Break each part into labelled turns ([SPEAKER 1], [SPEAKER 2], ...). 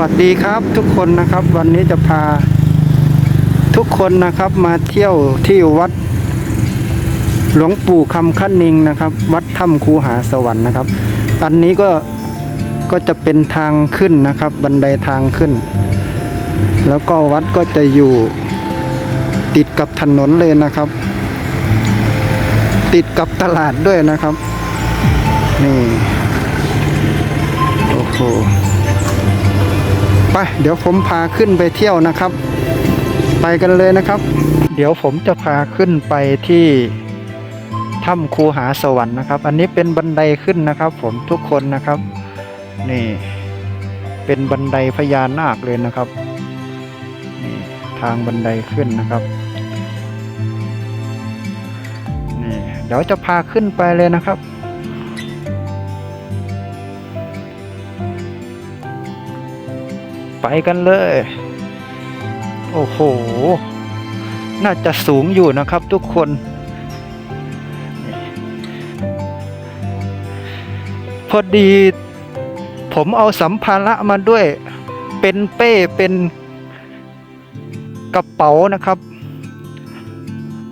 [SPEAKER 1] วัสดีครับทุกคนนะครับวันนี้จะพาทุกคนนะครับมาเที่ยวที่วัด หลวงปู่คำขั้นนิงนะครับ วัดถ้ำคูหาสวรรค์นะครับ อันนี้ก็ก็จะเป็นทางขึ้นนะครับ บันไดทางขึ้น แล้วก็วัดก็จะอยู่ติดกับถนนเลยนะครับ ติดกับตลาดด้วยนะครับ นี่โอ้โห ไปเดี๋ยวผมพาขึ้นไปเที่ยวนะครับ ไปกันเลยนะครับ เดี๋ยวผมจะพาขึ้นไปที่ถ้ำคูหาสวรรค์นะครับ อันนี้เป็นบันไดขึ้นนะครับ ผมทุกคนนะครับ นี่ เป็นบันไดพญานาคเลยนะครับนี่ทางบันไดขึ้นนะครับนี่เดี๋ยวจะพาขึ้นไปเลยนะครับ ไปกันเลย โอ้โห น่าจะสูงอยู่นะครับทุกคน พอดี ผมเอาสัมภาระมาด้วย เป็นเป้เป็นกระเป๋านะครับ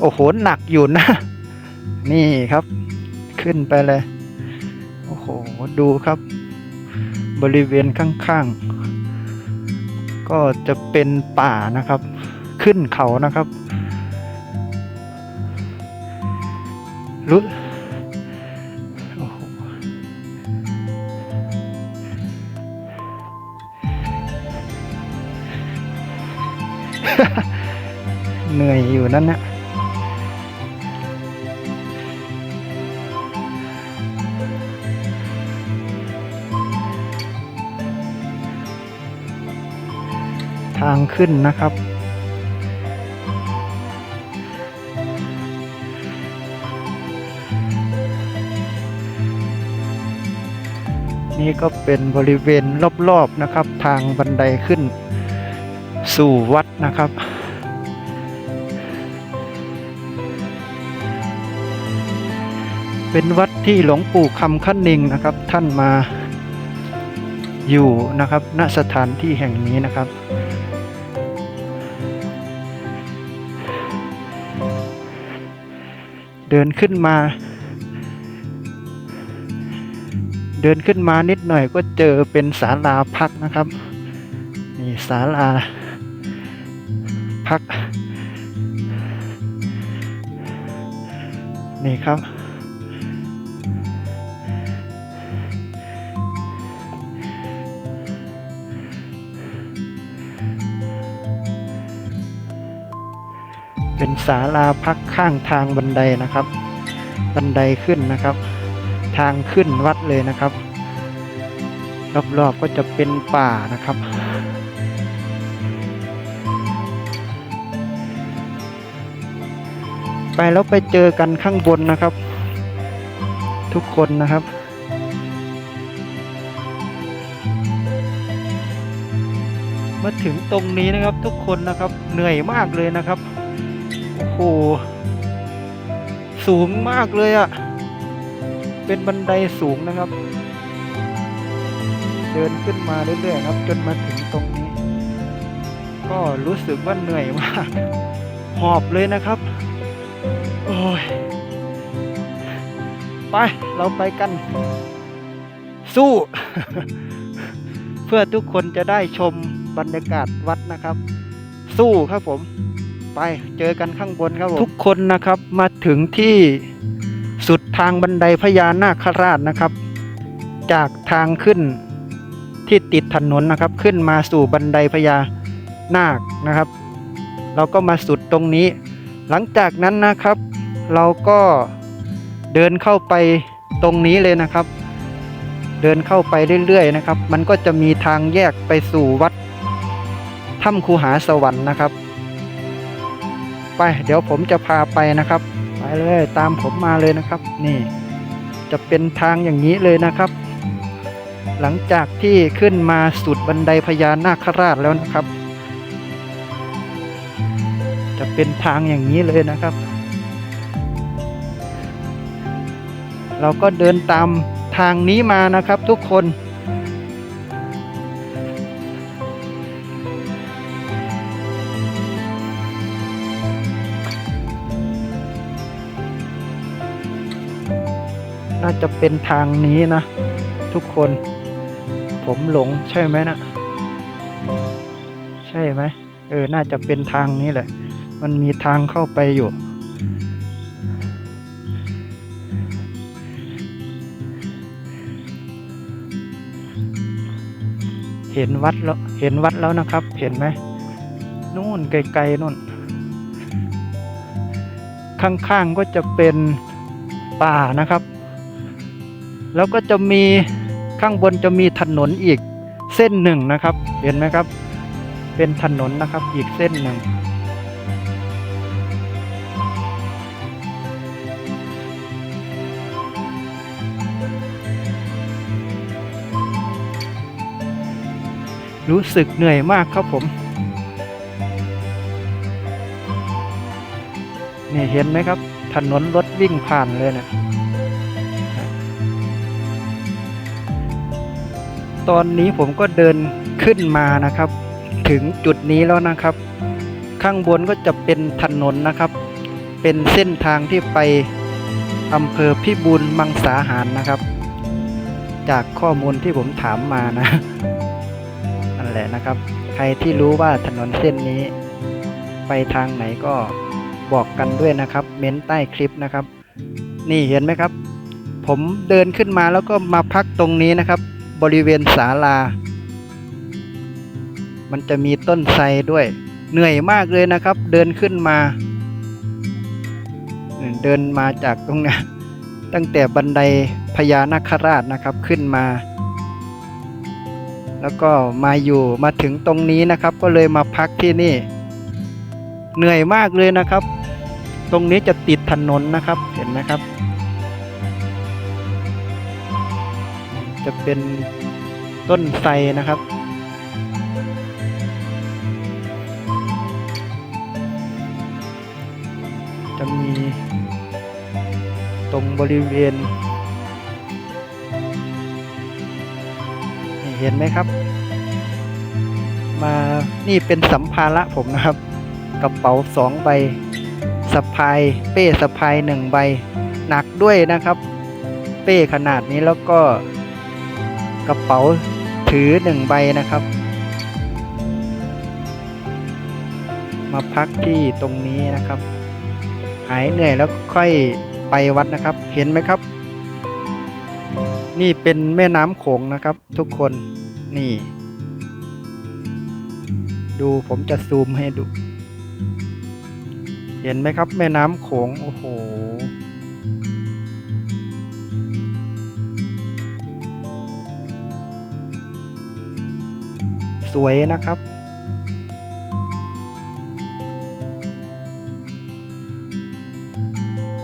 [SPEAKER 1] โอ้โห หนักอยู่นะ นี่ครับ ขึ้นไปเลย โอ้โห ดูครับ บริเวณข้างๆ ก็จะเป็นป่านะครับ ขึ้นเขานะครับรู้เหนื่อยอยู่นั่นนะ ขึ้นนะครับ นี่ก็เป็นบริเวณรอบๆนะครับ ทางบันไดขึ้น สู่วัดนะครับเป็นวัดที่หลวงปู่คำขั้นนิงนะครับ ท่านมาอยู่นะครับณสถานที่แห่งนี้นะครับ เดินขึ้นมา เดินขึ้นมานิดหน่อยก็เจอเป็นศาลาพักนะครับนี่ศาลาพัก นี่ครับ เป็นศาลาพักข้างทางบันไดนะครับ บันไดขึ้นนะครับ ทางขึ้นวัดเลยนะครับ รอบๆก็จะเป็นป่านะครับ ไปแล้วไปเจอกันข้างบนนะครับ ทุกคนนะครับมาถึงตรงนี้นะครับทุกคนนะครับเหนื่อยมากเลยนะครับ โอ้โหสูงมากเลยอะ่ะ เป็นบันไดสูงนะครับ เดินขึ้นมาเรื่อยๆครับ จนมาถึงตรงนี้ ก็รู้สึกว่าเหนื่อยมาก หอบเลยนะครับ โอ้ย ไป เราไปกัน สู้ เพื่อทุกคนจะได้ชมบรรยากาศวัดนะครับ สู้ครับผม ไปเจอกันข้างบนครับผมทุกคนนะครับมาถึงที่สุดทางบันไดพญานาคราชนะครับ จากทางขึ้นที่ติดถนนนะครับ ขึ้นมาสู่บันไดพญานาคนะครับ เราก็มาสุดตรงนี้ หลังจากนั้นนะครับ เราก็เดินเข้าไปตรงนี้เลยนะครับ เดินเข้าไปเรื่อยๆนะครับ มันก็จะมีทางแยกไปสู่วัดถ้ำคูหาสวรรค์นะครับ ไป เดี๋ยวผมจะพาไปนะครับ ไปเลยตามผมมาเลยนะครับ นี่ จะเป็นทางอย่างนี้เลยนะครับ หลังจากที่ขึ้นมาสุดบันไดพญานาคราชแล้วนะครับ จะเป็นทางอย่างนี้เลยนะครับ เราก็เดินตามทางนี้มานะครับทุกคน น่าจะเป็นทางนี้นะ ทุกคน ผมหลงใช่ไหมนะ ใช่ไหมเออ น่าจะเป็นทางนี้แหละ มันมีทางเข้าไปอยู่ เห็นวัดแล้ว เห็นวัดแล้วนะครับ เห็นไหม นู่นไกลๆนู่น ข้างๆก็จะเป็นป่านะครับ แล้วก็จะมีข้างบนจะมีถนนอีกเส้นหนึ่งนะครับ เห็นไหมครับ เป็นถนนนะครับอีกเส้นหนึ่งรู้สึกเหนื่อยมากครับผม นี่เห็นไหมครับ ถนนรถวิ่งผ่านเลยนะ ตอนนี้ผมก็เดินขึ้นมานะครับ ถึงจุดนี้แล้วนะครับ ข้างบนก็จะเป็นถนนนะครับ เป็นเส้นทางที่ไปอำเภอพิบูลมังสาหารนะครับ จากข้อมูลที่ผมถามมานะนั่นแหละนะครับ ใครที่รู้ว่าถนนเส้นนี้ ไปทางไหนก็บอกกันด้วยนะครับ เม้นใต้คลิปนะครับ นี่เห็นไหมครับ ผมเดินขึ้นมาแล้วก็มาพักตรงนี้นะครับ บริเวณศาลา มันจะมีต้นไทรด้วย เหนื่อยมากเลยนะครับ เดินขึ้นมา เดินมาจากตรงนี้ตั้งแต่บันไดพญานาคราชนะครับขึ้นมา แล้วก็มาอยู่มาถึงตรงนี้นะครับ ก็เลยมาพักที่นี่ เหนื่อยมากเลยนะครับ ตรงนี้จะติดถนนนะครับเห็นไหมครับ จะเป็นต้นไทรนะครับ จะมีตรงบริเวณ เห็นไหมครับ มานี่เป็นสัมภาระผมนะครับ กระเป๋าสองใบสะพายเป้สะพายหนึ่งใบ หนักด้วยนะครับ เป้ขนาดนี้แล้วก็ กระเป๋าถือหนึ่งใบนะครับ มาพักที่ตรงนี้นะครับ หายเหนื่อยแล้วค่อยไปวัดนะครับ เห็นไหมครับ นี่เป็นแม่น้ำโขงนะครับ ทุกคนนี่ ดูผมจะซูมให้ดู เห็นไหมครับ แม่น้ำโขงโอ้โห วยนะครับ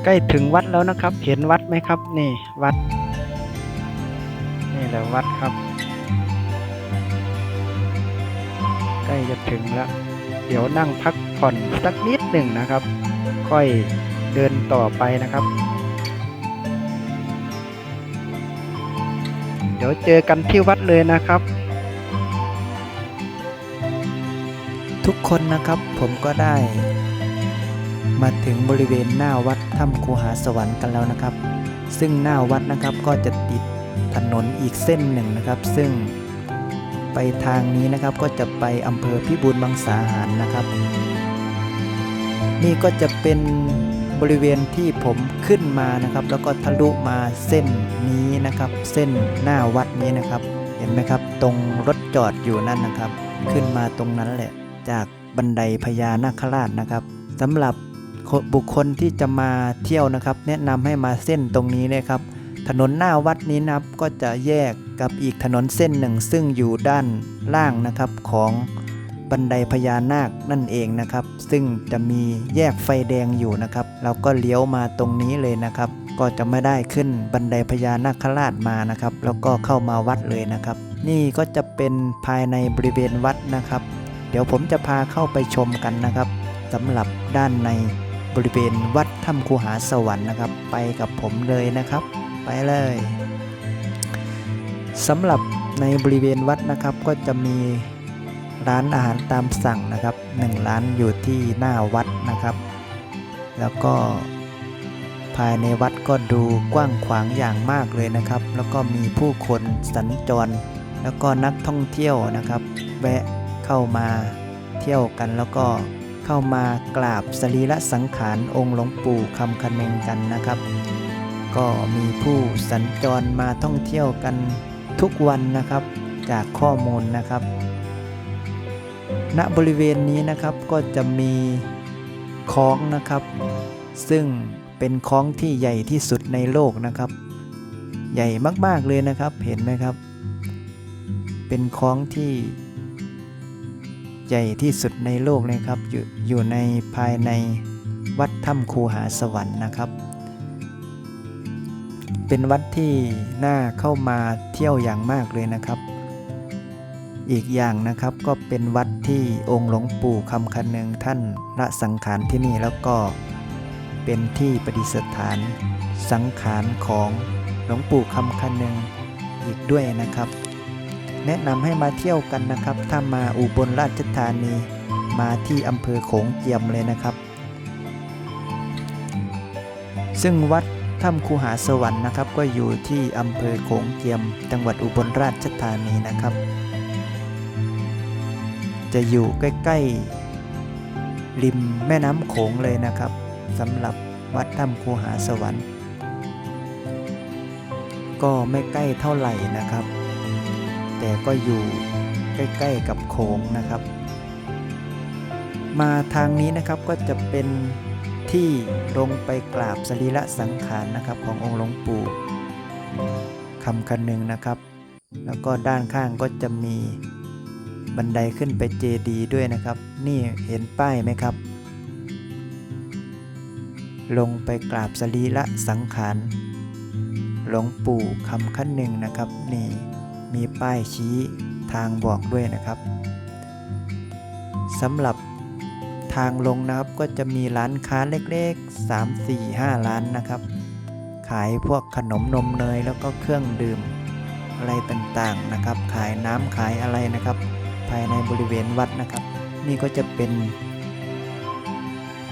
[SPEAKER 1] ใกล้ถึงวัดแล้วนะครับ เห็นวัดไหมครับ นี่วัด นี่แหละวัดครับ ใกล้จะถึงแล้ว เดี๋ยวนั่งพักผ่อนสักนิดหนึ่งนะครับ ค่อยเดินต่อไปนะครับเดี๋ยวเจอกันที่วัดเลยนะครับ
[SPEAKER 2] ทุกคนนะครับผมก็ได้ มาถึงบริเวณหน้าวัดถ้ำคูหาสวรรค์กันแล้วนะครับ ซึ่งหน้าวัดนะครับก็จะติดถนนอีกเส้นหนึ่งนะครับ ซึ่งไปทางนี้นะครับก็จะไปอำเภอพิบูลมังสาหารนะครับ นี่ก็จะเป็นบริเวณที่ผมขึ้นมานะครับ แล้วก็ทะลุมาเส้นนี้นะครับ เส้นหน้าวัดนี้นะครับ เห็นไหมครับ ตรงรถจอดอยู่นั่นนะครับ ขึ้นมาตรงนั้นแหละ จากบันไดพญานาคราชนะครับสำหรับบุคคลที่จะมาเที่ยวนะครับ แนะนำให้มาเส้นตรงนี้นะครับ ถนนหน้าวัดนี้นะครับก็จะแยกกับอีกถนนเส้นหนึ่ง ซึ่งอยู่ด้านล่างนะครับของบันไดพญานาคนั่นเองนะครับ ซึ่งจะมีแยกไฟแดงอยู่นะครับเราก็เลี้ยวมาตรงนี้เลยนะครับ ก็จะไม่ได้ขึ้นบันไดพญานาคราชมานะครับ แล้วก็เข้ามาวัดเลยนะครับ นี่ก็จะเป็นภายในบริเวณวัดนะครับ เดี๋ยวผมจะพาเข้าไปชมกันนะครับสำหรับด้านในบริเวณวัดถ้ำคูหาสวรรค์นะครับ ไปกับผมเลยนะครับ ไปเลยสำหรับในบริเวณวัดนะครับก็จะมีร้านอาหารตามสั่งนะครับหนึ่งร้านอยู่ที่หน้าวัดนะครับ แล้วก็ภายในวัดก็ดูกว้างขวางอย่างมากเลยนะครับ แล้วก็มีผู้คนสัญจร แล้วก็นักท่องเที่ยวนะครับ แวะ เข้ามาเที่ยวกันแล้วก็เข้ามากราบสรีระสังขารองค์หลวงปู่คำคเนงกันนะครับ ก็มีผู้สัญจรมาท่องเที่ยวกันทุกวันนะครับจากข้อมูลนะครับ ณบริเวณนี้นะครับก็จะมีคลองนะครับ ซึ่งเป็นคลองที่ใหญ่ที่สุดในโลกนะครับ ใหญ่มากๆเลยนะครับเห็นไหมครับ เป็นคลองที่ ใหญ่ที่สุดในโลกเลยครับอยู่อยู่ในภายในวัดถ้ำคูหาสวรรค์นะครับ เป็นวัดที่น่าเข้ามาเที่ยวอย่างมากเลยนะครับ อีกอย่างนะครับก็เป็นวัดที่องค์หลวงปู่คำคันหนึ่งท่านละสังขารที่นี่แล้วก็เป็นที่ประดิษฐานสังขารของหลวงปู่คำคันหนึ่งอีกด้วยนะครับ แนะนำให้มาเที่ยวกันนะครับ ถ้ามาอุบลราชธานีมาที่อำเภอโขงเจียมเลยนะครับ ซึ่งวัดถ้ำคูหาสวรรค์นะครับ ก็อยู่ที่อำเภอโขงเจียม จังหวัดอุบลราชธานีนะครับ จะอยู่ใกล้ๆริมแม่น้ำโขงเลยนะครับสำหรับวัดถ้ำคูหาสวรรค์ ก็ไม่ใกล้เท่าไหร่นะครับ ก็อยู่ใกล้ๆกับโขงนะครับ มาทางนี้นะครับก็จะเป็นที่ลงไปกราบสรีระสังขารนะครับขององค์หลวงปู่คำคันหนึ่งนะครับ แล้วก็ด้านข้างก็จะมีบันไดขึ้นไปเจดีย์ด้วยนะครับ นี่เห็นป้ายไหมครับ ลงไปกราบสรีระสังขารหลวงปู่คำขั้นหนึ่งนะครับนี่ มีป้ายชี้ทางบอกด้วยนะครับสำหรับทางลงนะครับก็จะมีร้านค้าเล็กๆ 3 4 5 ร้านนะครับ ขายพวกขนมนมเนยแล้วก็เครื่องดื่มอะไรต่างๆนะครับ ขายน้ำขายอะไรนะครับ ภายในบริเวณวัดนะครับ นี่ก็จะเป็น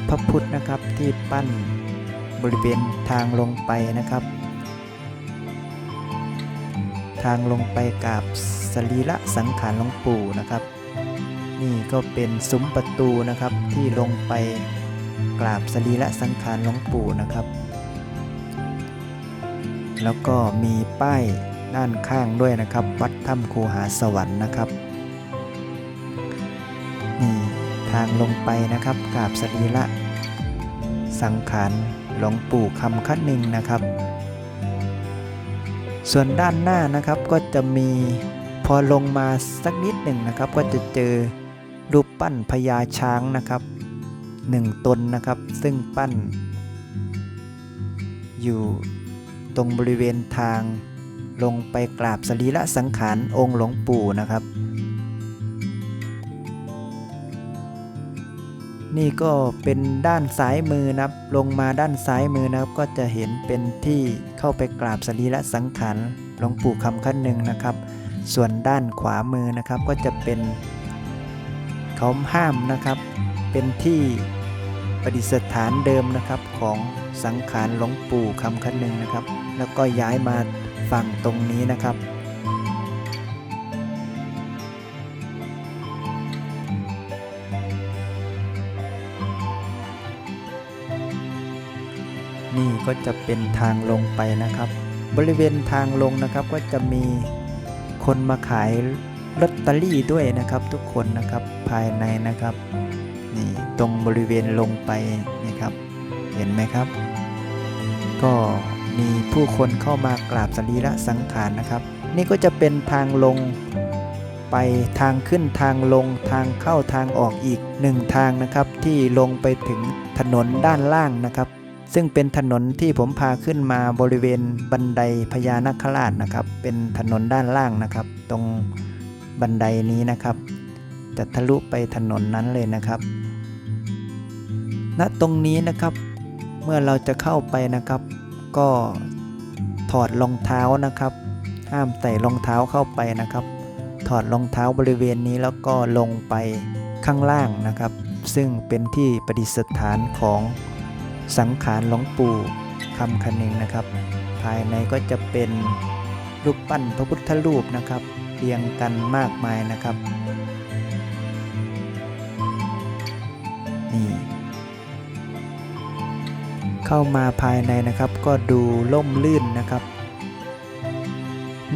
[SPEAKER 2] พระพุทธนะครับที่ปั้นบริเวณทางลงไปนะครับ ทางลงไปกราบสรีระสังขารหลวงปู่นะครับ นี่ก็เป็นซุ้มประตูนะครับที่ลงไปกราบสรีระสังขารหลวงปู่นะครับ แล้วก็มีป้ายด้านข้างด้วยนะครับ วัดถ้ำคูหาสวรรค์นะครับนี่ทางลงไปนะครับกราบสรีระสังขารหลวงปู่คำคัดหนึ่งนะครับ ส่วนด้านหน้านะครับก็จะมีพอลงมาสักนิดหนึ่งนะครับ ก็จะเจอรูปปั้นพญาช้างนะครับหนึ่งตนนะครับ ซึ่งปั้น อยู่ตรงบริเวณทางลงไปกราบสรีระสังขารองค์หลวงปู่นะครับ นี่ก็เป็นด้านซ้ายมือนะครับ ลงมาด้านซ้ายมือนะครับ ก็จะเห็นเป็นที่เข้าไปกราบสรีระสังขารหลวงปู่คำขั้นหนึ่งนะครับ ส่วนด้านขวามือนะครับก็จะเป็นเขาห้ามนะครับ เป็นที่ประดิษฐานเดิมนะครับของสังขารหลวงปู่คำขั้นหนึ่งนะครับ แล้วก็ย้ายมาฝั่งตรงนี้นะครับ ก็จะเป็นทางลงไปนะครับ บริเวณทางลงนะครับก็จะมีคนมาขายลอตเตอรี่ด้วยนะครับทุกคนนะครับภายในนะครับนี่ตรงบริเวณลงไปนี่ครับ เห็นไหมครับ ก็มีผู้คนเข้ามากราบสรีระสังขารนะครับ นี่ก็จะเป็นทางลงไปทางขึ้นทางลงทางเข้าทางออกอีกหนึ่งทางนะครับ ที่ลงไปถึงถนนด้านล่างนะครับ ซึ่งเป็นถนนที่ผมพาขึ้นมาบริเวณบันไดพญานาคราชนะครับ เป็นถนนด้านล่างนะครับ ตรงบันไดนี้นะครับ จะทะลุไปถนนนั้นเลยนะครับณตรงนี้นะครับ เมื่อเราจะเข้าไปนะครับ ก็ถอดรองเท้านะครับ ห้ามใส่รองเท้าเข้าไปนะครับ ถอดรองเท้าบริเวณนี้แล้วก็ลงไปข้างล่างนะครับ ซึ่งเป็นที่ประดิษฐานของ สังขารหลวงปู่คำคะนึงนะครับ ภายในก็จะเป็นรูปปั้นพระพุทธรูปนะครับเรียงกันมากมายนะครับนี่เข้ามาภายในนะครับก็ดูล่มลื่นนะครับ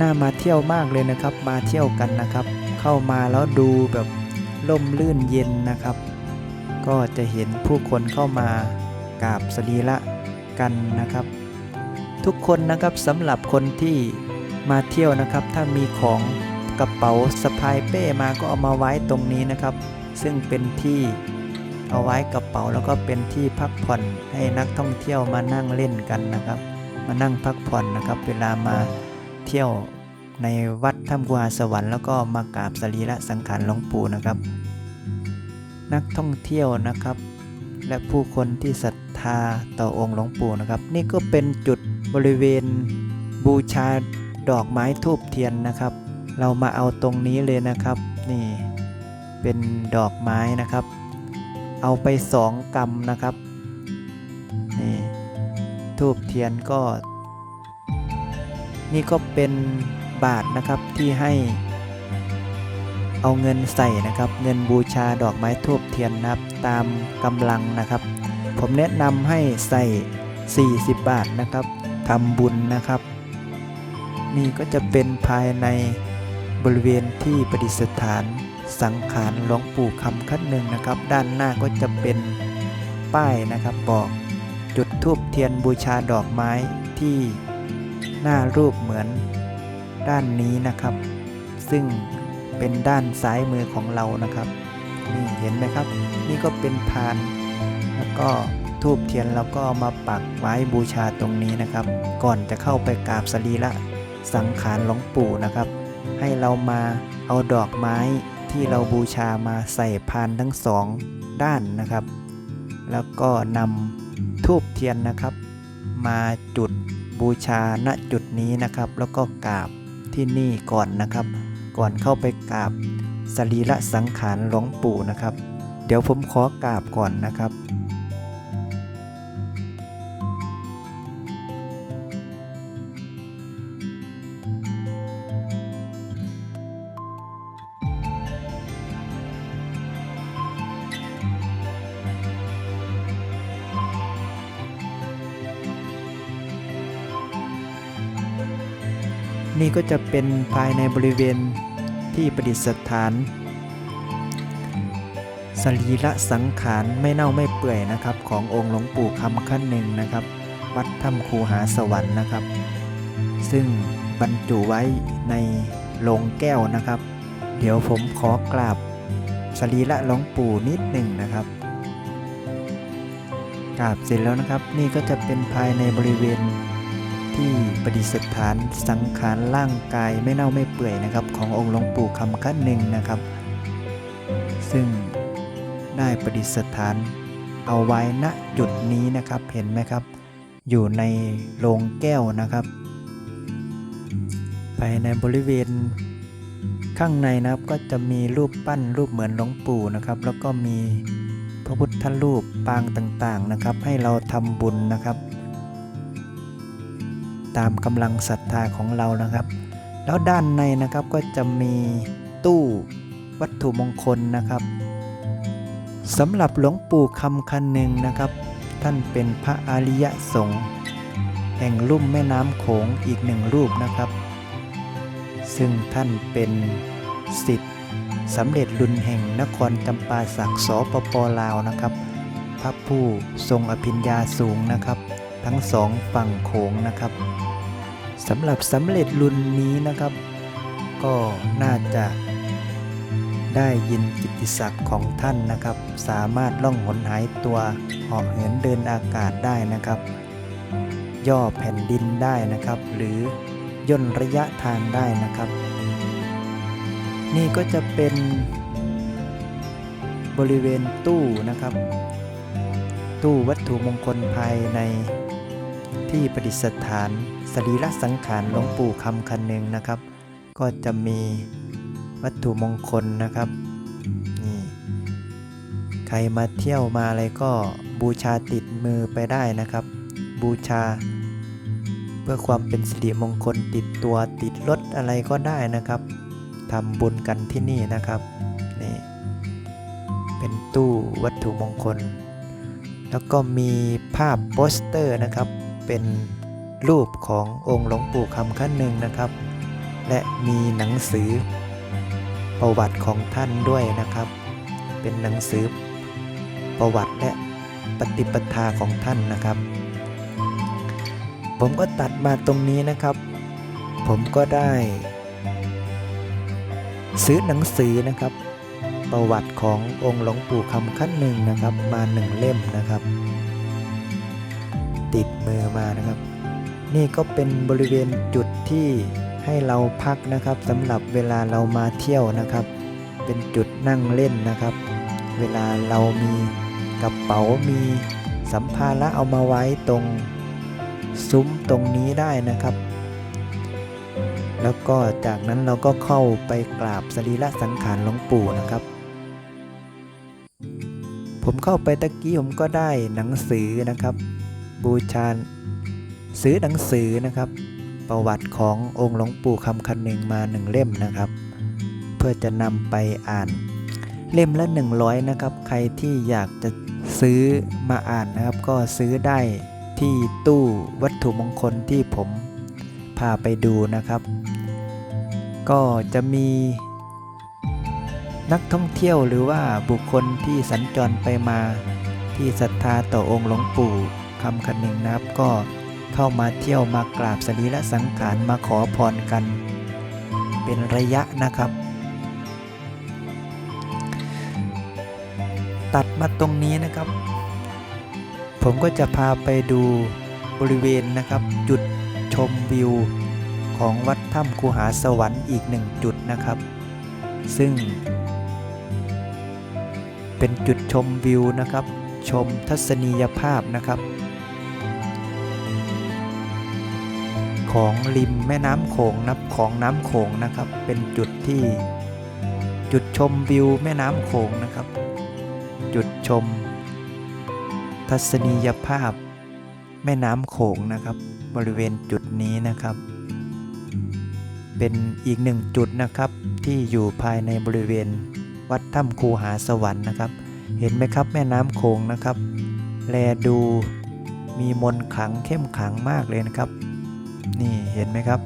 [SPEAKER 2] น่ามาเที่ยวมากเลยนะครับ มาเที่ยวกันนะครับ เข้ามาแล้วดูแบบล่มลื่นเย็นนะครับ ก็จะเห็นผู้คนเข้ามา กราบสรีระกันนะครับ ทุกคนนะครับสำหรับคนที่มาเที่ยวนะครับ ถ้ามีของกระเป๋าสะพายเป้มาก็เอามาไว้ตรงนี้นะครับ ซึ่งเป็นที่เอาไว้กระเป๋าแล้วก็เป็นที่พักผ่อนให้นักท่องเที่ยวมานั่งเล่นกันนะครับ มานั่งพักผ่อนนะครับ เวลามาเที่ยวในวัดถ้ำกุหาสวรรค์แล้วก็มากราบสรีระสังขารหลวงปู่นะครับ นักท่องเที่ยวนะครับ และผู้คนที่ศรัทธาต่อองค์หลวงปู่นะครับ นี่ก็เป็นจุดบริเวณบูชาดอกไม้ทูบเทียนนะครับ เรามาเอาตรงนี้เลยนะครับ นี่เป็นดอกไม้นะครับ เอาไปสองกำนะครับนี่ทูบเทียนก็ นี่ก็เป็นบาทนะครับที่ให้ เอาเงินใส่นะครับ เงินบูชาดอกไม้ทูบเทียนนับ ตามกำลังนะครับ ผมแนะนำให้ใส่ 40 บาทนะครับทำบุญนะครับ นี่ก็จะเป็นภายในบริเวณที่ประดิษฐานสังขารหลวงปู่คำขั้นหนึ่งนะครับ ด้านหน้าก็จะเป็นป้ายนะครับบอกจุดทูบเทียนบูชาดอกไม้ที่หน้ารูปเหมือนด้านนี้นะครับ ซึ่ง เป็นด้านซ้ายมือของเรานะครับ นี่เห็นไหมครับ นี่ก็เป็นพาน แล้วก็ทูบเทียนเราก็มาปักไว้บูชาตรงนี้นะครับ ก่อนจะเข้าไปกราบสรีระสังขารหลวงปู่นะครับ ให้เรามาเอาดอกไม้ที่เราบูชามาใส่พานทั้งสองด้านนะครับ แล้วก็นำทูบเทียนนะครับ มาจุดบูชาณจุดนี้นะครับ แล้วก็กราบที่นี่ก่อนนะครับ ก่อนเข้าไปกราบสรีระสังขารหลวงปู่นะครับ เดี๋ยวผมขอกราบก่อนนะครับ นี่ก็จะเป็นภายในบริเวณที่ประดิษฐาน สรีระสังขารไม่เน่าไม่เปื่อยนะครับ ขององค์หลวงปู่คำขั้นหนึ่งนะครับ วัดถ้ำคูหาสวรรค์นะครับ ซึ่งบรรจุไว้ในโลงแก้วนะครับ เดี๋ยวผมขอกราบสรีระหลวงปู่นิดหนึ่งนะครับกราบเสร็จแล้วนะครับ นี่ก็จะเป็นภายในบริเวณ ที่ประดิษฐานสังขารร่างกายไม่เน่าไม่เปื่อยนะครับ ขององค์หลวงปู่คำขั้นหนึ่งนะครับ ซึ่งได้ประดิษฐานเอาไว้ณจุดนี้นะครับเห็นไหมครับ อยู่ในโรงแก้วนะครับ ภายในบริเวณข้างในนะครับก็จะมีรูปปั้นรูปเหมือนหลวงปู่นะครับ แล้วก็มีพระพุทธรูปปางต่างๆนะครับ ให้เราทำบุญนะครับ ตามกำลังศรัทธาของเรานะครับ แล้วด้านในนะครับก็จะมีตู้วัตถุมงคลนะครับสำหรับหลวงปู่คำคันหนึ่งนะครับ ท่านเป็นพระอริยสงฆ์แห่งลุ่มแม่น้ำโขงอีกหนึ่งรูปนะครับ ซึ่งท่านเป็นสิทธิ์สำเร็จรุนแห่งนครจำปาสักสปปลาวนะครับ พระผู้ทรงอภิญญาสูงนะครับ ทั้งสองฝั่งโขงนะครับสำหรับสำเร็จรุ่นนี้นะครับ ก็น่าจะได้ยินกิติศักดิ์ของท่านนะครับ สามารถล่องหนหายตัวหาะเหินเดินอากาศได้นะครับ ย่อแผ่นดินได้นะครับ หรือย่นระยะทางได้นะครับ นี่ก็จะเป็นบริเวณตู้นะครับ ตู้วัตถุมงคลภายใน ที่ประดิษฐานสรีระสังขารหลวงปู่คำคันหนึ่งนะครับ ก็จะมีวัตถุมงคลนะครับนี่ใครมาเที่ยวมาอะไรก็บูชาติดมือไปได้นะครับบบูชา เพื่อความเป็นสิริมงคลติดตัวติดรถอะไรก็ได้นะครับทำบุญกันที่นี่นะครับนี่เป็นตู้วัตถุมงคล แล้วก็มีภาพโปสเตอร์นะครับ เป็นรูปขององค์หลวงปู่คำขั้นหนึ่งนะครับ และมีหนังสือประวัติของท่านด้วยนะครับ เป็นหนังสือประวัติและปฏิปทาของท่านนะครับ ผมก็ตัดมาตรงนี้นะครับ ผมก็ได้ ซื้อหนังสือนะครับ ประวัติขององค์หลวงปู่คำขั้นหนึ่งนะครับ มาหนึ่งเล่มนะครับ ติดมือมานะครับ นี่ก็เป็นบริเวณจุดที่ให้เราพักนะครับสำหรับเวลาเรามาเที่ยวนะครับ เป็นจุดนั่งเล่นนะครับ เวลาเรามีกระเป๋ามีสัมภาระเอามาไว้ตรงซุ้มตรงนี้ได้นะครับ แล้วก็จากนั้นเราก็เข้าไปกราบสรีระสังขารหลวงปู่นะครับ ผมเข้าไปตะกี้ผมก็ได้หนังสือนะครับ บูชาซื้อหนังสือนะครับ ประวัติขององค์หลวงปู่คำคันหนึ่งมาหนึ่งเล่มนะครับ เพื่อจะนำไปอ่าน เล่มละ 100 นะครับ ใครที่อยากจะซื้อมาอ่านนะครับ ก็ซื้อได้ที่ตู้วัตถุมงคลที่ผมพาไปดูนะครับ ก็จะมีนักท่องเที่ยวหรือว่าบุคคลที่สัญจรไปมาที่ศรัทธาต่อองค์หลวงปู่ คำคันหนึ่งนะครับ ก็เข้ามาเที่ยวมากราบสรีระสังขารมาขอพรกัน เป็นระยะนะครับ ตัดมาตรงนี้นะครับ ผมก็จะพาไปดูบริเวณนะครับ จุดชมวิวของวัดถ้ำคูหาสวรรค์อีกหนึ่งจุดนะครับ ซึ่ง เป็นจุดชมวิวนะครับ ชมทัศนียภาพนะครับ ของริมแม่น้ำโขงนับของน้ำโขงนะครับ เป็นจุดที่จุดชมวิวแม่น้ำโขงนะครับ จุดชม ทัศนียภาพ แม่น้ำโขงนะครับ บริเวณจุดนี้นะครับ เป็นอีกหนึ่งจุดนะครับที่อยู่ภายในบริเวณวัดถ้ำคูหาสวรรค์นะครับ เห็นไหมครับแม่น้ำโขงนะครับ แลดูมีมนขังเข้มขังมากเลยนะครับ นี่เห็นไหมครับ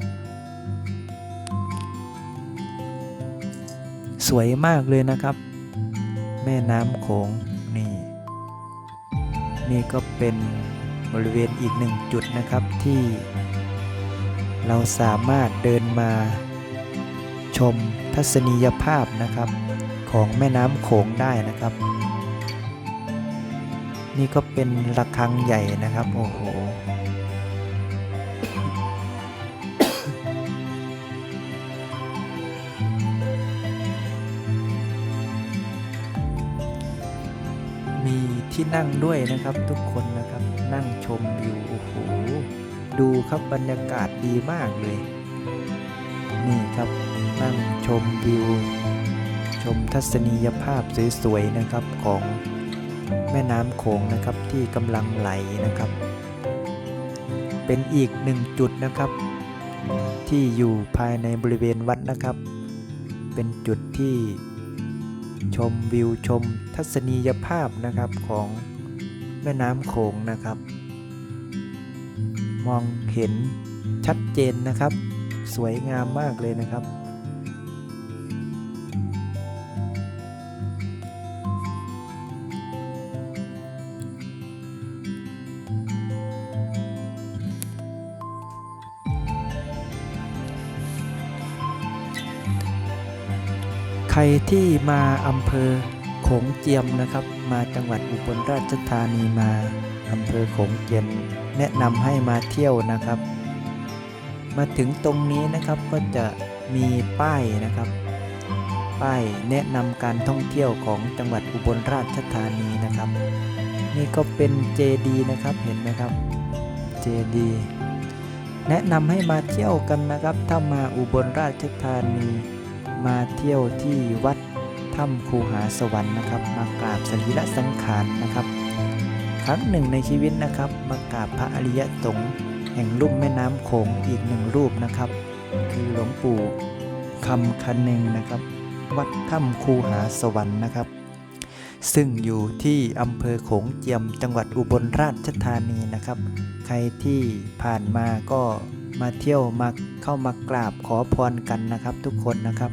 [SPEAKER 2] สวยมากเลยนะครับ แม่น้ำโขงนี่นี่ก็เป็นบริเวณอีกหนึ่งจุดนะครับที่เราสามารถเดินมาชมทัศนียภาพนะครับของแม่น้ำโขงได้นะครับ นี่ก็เป็นระฆังใหญ่นะครับ โอ้โห ที่นั่งด้วยนะครับทุกคนนะครับนั่งชมวิวโอ้โหดูครับบรรยากาศดีมากเลย นี่ครับนั่งชมวิว ชมทัศนียภาพสวยๆนะครับของแม่น้ำโขงนะครับที่กำลังไหลนะครับ เป็นอีกหนึ่งจุดนะครับ ที่อยู่ภายในบริเวณวัดนะครับ เป็นจุดที่ ชมวิวชมทัศนียภาพนะครับของแม่น้ำโขงนะครับ มองเห็นชัดเจนนะครับ สวยงามมากเลยนะครับ รที่มาอำเภอโขงเจียมนะครับ มาจังหวัดอุบลราชธานีมาอำเภอโขงเจียม แนะนำให้มาเที่ยวนะครับ มาถึงตรงนี้นะครับก็จะมีป้ายนะครับ ป้ายแนะนำการท่องเที่ยวของจังหวัดอุบลราชธานีนะครับ นี่ก็เป็นเจดีนะครับเห็นไหมครับเจดีแนะนำให้มาเที่ยวกันนะครับ ถ้ามาอุบลราชธานี มาเที่ยวที่วัดถ้ำคูหาสวรรค์นะครับ มากราบสรีระสังขารนะครับ ครั้งหนึ่งในชีวิตนะครับ มากราบพระอริยสงฆ์แห่งลุ่มแม่น้ำโขงอีกหนึ่งรูปนะครับ คือหลวงปู่คำคันหนึ่งนะครับ วัดถ้ำคูหาสวรรค์นะครับ ซึ่งอยู่ที่อำเภอโขงเจียมจังหวัดอุบลราชธานีนะครับ ใครที่ผ่านมาก็มาเที่ยวมาเข้ามากราบขอพรกันนะครับ ทุกคนนะครับ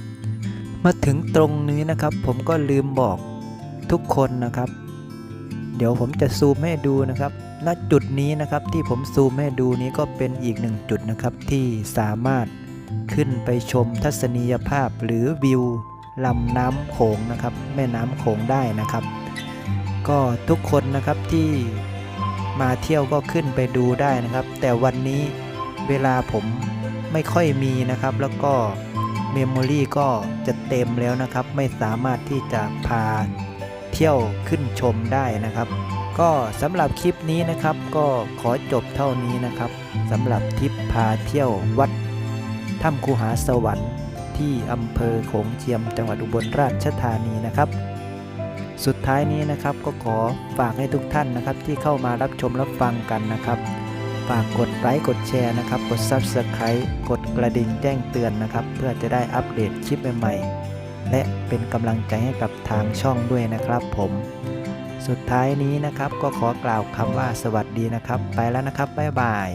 [SPEAKER 2] มาถึงตรงนี้นะครับ ผมก็ลืมบอกทุกคนนะครับ เดี๋ยวผมจะซูมให้ดูนะครับณจุดนี้นะครับที่ผมซูมให้ดูนี้ก็เป็นอีกหนึ่งจุดนะครับที่สามารถขึ้นไปชมทัศนียภาพหรือวิวลำน้ำโขงนะครับ แม่น้ำโขงได้นะครับ ก็ทุกคนนะครับที่มาเที่ยวก็ขึ้นไปดูได้นะครับ แต่วันนี้เวลาผมไม่ค่อยมีนะครับ แล้วก็ เมมโมรี่ก็จะเต็มแล้วนะครับ ไม่สามารถที่จะพาเที่ยวขึ้นชมได้นะครับ ก็สำหรับคลิปนี้นะครับก็ขอจบเท่านี้นะครับสำหรับทริปพาเที่ยววัดถ้ำคูหาสวรรค์ที่อำเภอโขงเจียมจังหวัดอุบลราชธานีนะครับ สุดท้ายนี้นะครับก็ขอฝากให้ทุกท่านนะครับที่เข้ามารับชมรับฟังกันนะครับ ฝากกดไลค์กดแชร์นะครับ กด Subscribe กดกระดิ่งแจ้งเตือนนะครับ เพื่อจะได้อัปเดตคลิปใหม่ๆ และเป็นกำลังใจให้กับทางช่องด้วยนะครับผมสุดท้ายนี้นะครับก็ขอกล่าวคำว่าสวัสดีนะครับ ไปแล้วนะครับ บ๊ายบาย